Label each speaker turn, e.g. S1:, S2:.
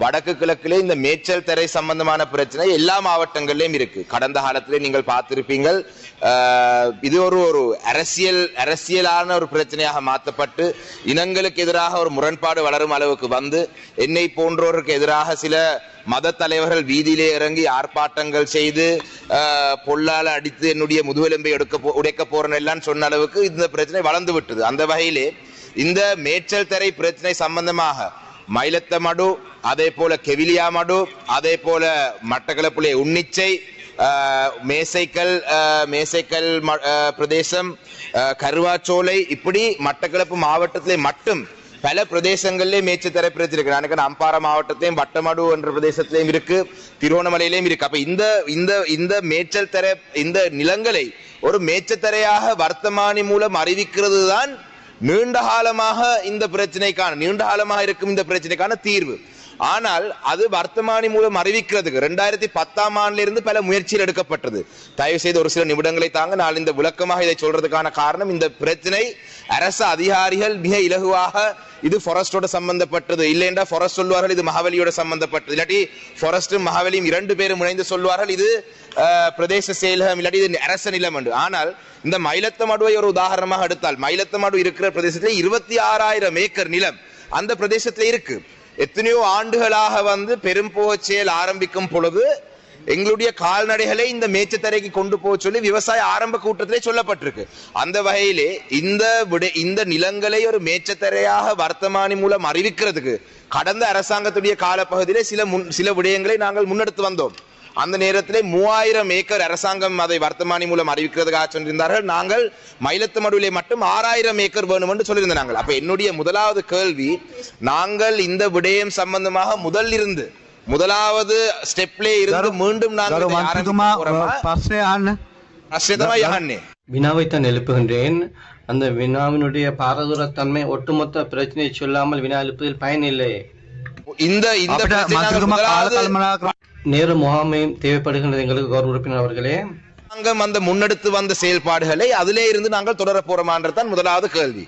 S1: வடக்கு கிழக்கிலே இந்த மேய்ச்சல் தரை சம்பந்தமான பிரச்சனை எல்லா மாவட்டங்களிலும் இருக்கு. கடந்த காலத்திலே நீங்கள் பார்த்திருப்பீங்கள் இது ஒரு ஒரு அரசியல் அரசியலான ஒரு பிரச்சனையாக மாற்றப்பட்டு இனங்களுக்கு எதிராக ஒரு முரண்பாடு வளரும் அளவுக்கு வந்து என்னை போன்றோருக்கு எதிராக சில மத தலைவர்கள் வீதியிலே இறங்கி ஆர்ப்பாட்டங்கள் செய்து பொல்லால் பொல்லால அடித்து என்னுடைய முதுகெலும்பை எடுக்க போ- உடைக்க போறேன்னு எல்லாம் சொன்ன அளவுக்கு இந்த பிரச்சனை வளர்ந்து விட்டது. அந்த வகையிலே இந்த மேய்ச்சல் தரை பிரச்சனை சம்பந்தமாக மயிலத்த மடு அதே போல கெவிலியா மடு அதே போல மட்டக்களப்புலே உன்னிச்சை மேசைக்கல் மேசைக்கல் ம- பிரதேசம் கருவாச்சோலை இப்படி மட்டக்களப்பு மாவட்டத்திலே மட்டும் பல பிரதேசங்களிலே மேய்ச்சி பிரச்சனை நான் எனக்கு அம்பாறை மாவட்டத்திலையும் வட்டமடு என்ற பிரதேசத்திலையும் இருக்கு திருவோணமலையிலையும் இருக்கு. அப்ப இந்த இந்த இந்த மேய்ச்சல் தர இந்த நிலங்களை ஒரு மேய்ச்சத்தரையாக வர்த்தமானி மூலம் அறிவிக்கிறது தான் நீண்ட காலமாக இந்த பிரச்சனைக்கான நீண்ட காலமாக இருக்கும் இந்த பிரச்சனைக்கான தீர்வு. ஆனால் அது வர்த்தமானி மூலம் அறிவிக்கிறதுக்கு ரெண்டாயிரத்தி பத்தாம் ஆண்டுல இருந்து பல முயற்சிகள் எடுக்கப்பட்டது. தயவு செய்து ஒரு சில நிமிடங்களை தாங்க நான் இந்த விளக்கமாக இதை சொல்றதுக்கான காரணம் இந்த பிரச்சனை அரசு அதிகாரிகள் மிக இலகுவாக இது ஃபாரஸ்டோட சம்பந்தப்பட்டது. இல்லைண்டா ஃபாரஸ்ட் சொல்வார்கள் இது மகாவலியோட சம்பந்தப்பட்டது. இல்லாட்டி ஃபாரஸ்டும் மகாவலியும் இரண்டு பேரும் இணைந்து சொல்வார்கள் இது பிரதேச செயலகம் இல்லாட்டி இது அரச நிலம் என்று. ஆனால் இந்த மயிலத்த மடுவை ஒரு உதாரணமாக எடுத்தால் மயிலத்த மடு இருக்கிற பிரதேசத்தில் இருபத்தி ஆறாயிரம் ஏக்கர் நிலம் அந்த பிரதேசத்தில் இருக்கு. எத்தனையோ ஆண்டுகளாக வந்து பெரும்போகச் செயல் ஆரம்பிக்கும் பொழுது எங்களுடைய கால்நடைகளை இந்த மேய்ச்சத்தரைக்கு கொண்டு போக சொல்லி விவசாய ஆரம்ப கூட்டத்திலே சொல்லப்பட்டிருக்கு. அந்த வகையிலே இந்த விட இந்த நிலங்களை ஒரு மேச்சத்தரையாக வர்த்தமானி மூலம் அறிவிக்கிறதுக்கு கடந்த அரசாங்கத்துடைய காலப்பகுதியிலே சில முன் சில விடயங்களை நாங்கள் முன்னெடுத்து வந்தோம். அந்த நேரத்திலே மூவாயிரம் ஏக்கர் அரசாங்கம் அதை வர்த்தமானி மூலம் அறிவிக்கிறதுக்காக சொல்லியிருந்தார்கள். நாங்கள் மயிலத்து மடுவிலே மட்டும் ஆறாயிரம் ஏக்கர் வேணும் என்று சொல்லியிருந்தோம் நாங்கள் அப்ப என்னுடைய முதலாவது கேள்வி நாங்கள் இந்த விடயம் சம்பந்தமாக முதல் இருந்து முதலாவது ஸ்டெப்லே இருந்து மீண்டும் நாங்கள்
S2: ගරු
S1: இதை
S2: මන්ත්‍රතුමා
S1: ஆரம்பிக்க போறோமா?
S2: ප්‍රශ්නය අහන්න
S1: பிரச்சனை தான் யஹன்னே.
S3: வினாவைத்தான் எழுப்புகின்றேன் அந்த வினாவினுடைய பாரதூரத்தன்மை ஒட்டுமொத்த பிரச்சனையை சொல்லாமல் வினா எழுப்பதில் பயனில்லை
S1: இந்த இந்த
S2: අපිට
S1: பிரச்சனை நாங்கள்
S2: මන්ත්‍රතුමා කාල
S1: முதலாவது
S2: කල්මනා කර
S3: நேர முகாமையும் தேவைப்படுகின்றது எங்களுக்கு கௌரவ உறுப்பினர் அவர்களே
S1: அரசாங்கம் அந்த முன்னெடுத்து வந்த செயல்பாடுகளை அதிலே இருந்து நாங்கள் தொடர போறோமான்றதுதான் முதலாவது கேள்வி